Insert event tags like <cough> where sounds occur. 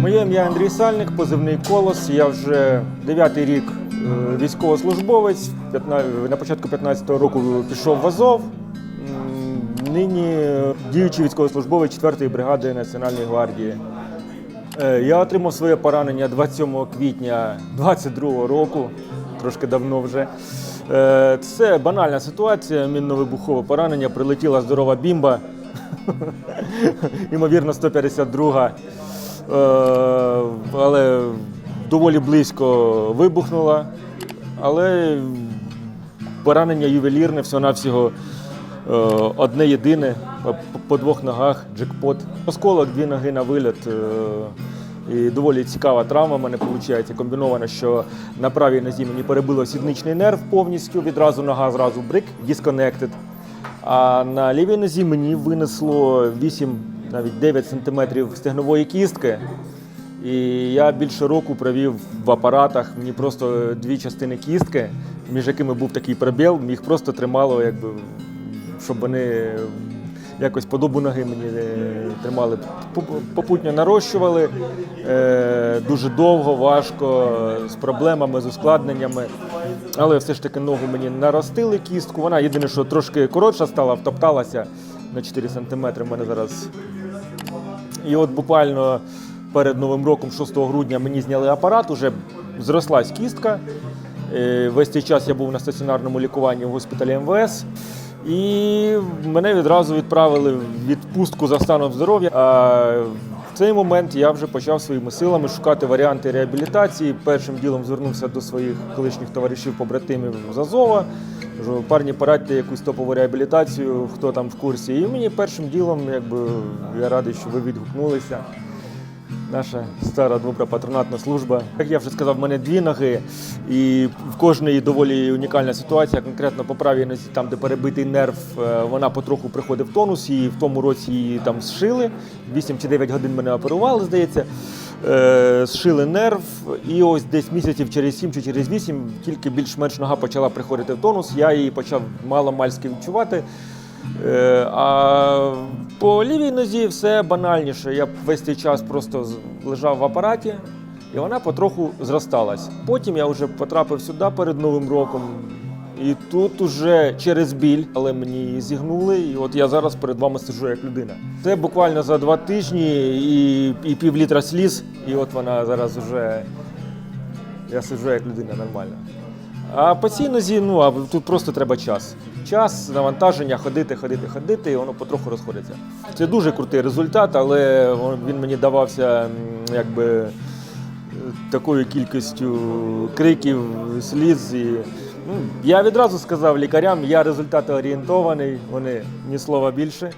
Моє ім'я Андрій Сальник, позивний колос. Я вже дев'ятий рік е, військовослужбовець. На початку 15-го року пішов в Азов. Нині діючий військовослужбовець 4-ї бригади Національної гвардії. Е, Я отримав своє поранення 27 квітня 22 року, трошки давно вже. Е, Це банальна ситуація, мінно-вибухове поранення, прилетіла здорова бімба, <laughs> ймовірно, 152 Е, але доволі близько вибухнула. Але поранення ювелірне, всього-навсього е, одне єдине, по, двох ногах, джекпот. Осколок, дві ноги на виліт. е, І доволі цікава травма в мене виходить. Комбінована, що на правій нозі мені перебило сідничний нерв повністю, відразу нога, зразу брик, disconnected. А на лівій нозі мені винесло 8, навіть 9 сантиметрів стегнової кістки. І я більше року провів в апаратах. Мені просто дві частини кістки, між якими був такий пробіл, їх просто тримало, якби, щоб вони якось подобу ноги мені е, тримали. Попутньо нарощували е, дуже довго, важко, з проблемами, з ускладненнями. Але все ж таки ногу мені наростили кістку. Вона єдине, що трошки коротша стала, втопталася на 4 сантиметри. в мене зараз і от буквально перед Новим роком, 6 грудня, мені зняли апарат, уже зрослась кістка. Е, Весь цей час я був на стаціонарному лікуванні в госпіталі МВС. І мене відразу відправили в відпустку за станом здоров'я. А в цей момент я вже почав своїми силами шукати варіанти реабілітації. Першим ділом звернувся до своїх колишніх товаришів побратимів з Азова. Кажу, парні, порадьте якусь топову реабілітацію, хто там в курсі. І мені першим ділом, якби я радий, що ви відгукнулися. Наша стара добра патронатна служба. Як я вже сказав, в мене дві ноги, і в кожної доволі унікальна ситуація. Конкретно по правій нозі, там, де перебитий нерв, е, вона потроху приходить в тонус, і в тому році її там зшили. 8 чи 9 годин мене оперували, здається. Е, Зшили нерв, і ось десь місяців через 7 чи через 8 тільки більш-менш нога почала приходити в тонус. Я її почав мало-мальськи відчувати. Е, А по лівій нозі все банальніше. Я весь цей час просто лежав в апараті, і вона потроху зросталась. Потім я вже потрапив сюди перед Новим роком. І тут уже через біль, але мені її зігнули, і от я зараз перед вами сиджу як людина. Це буквально за два тижні і, і пів літра сліз, і от вона зараз вже я сиджу як людина нормально. А по цій нозі, ну а тут просто треба час. Час, навантаження, ходити, ходити, ходити, і воно потроху розходиться. Це дуже крутий результат, але він мені давався якби е, такою кількістю криків, сліз. І, я відразу сказав лікарям, я результат орієнтований, вони ні слова більше.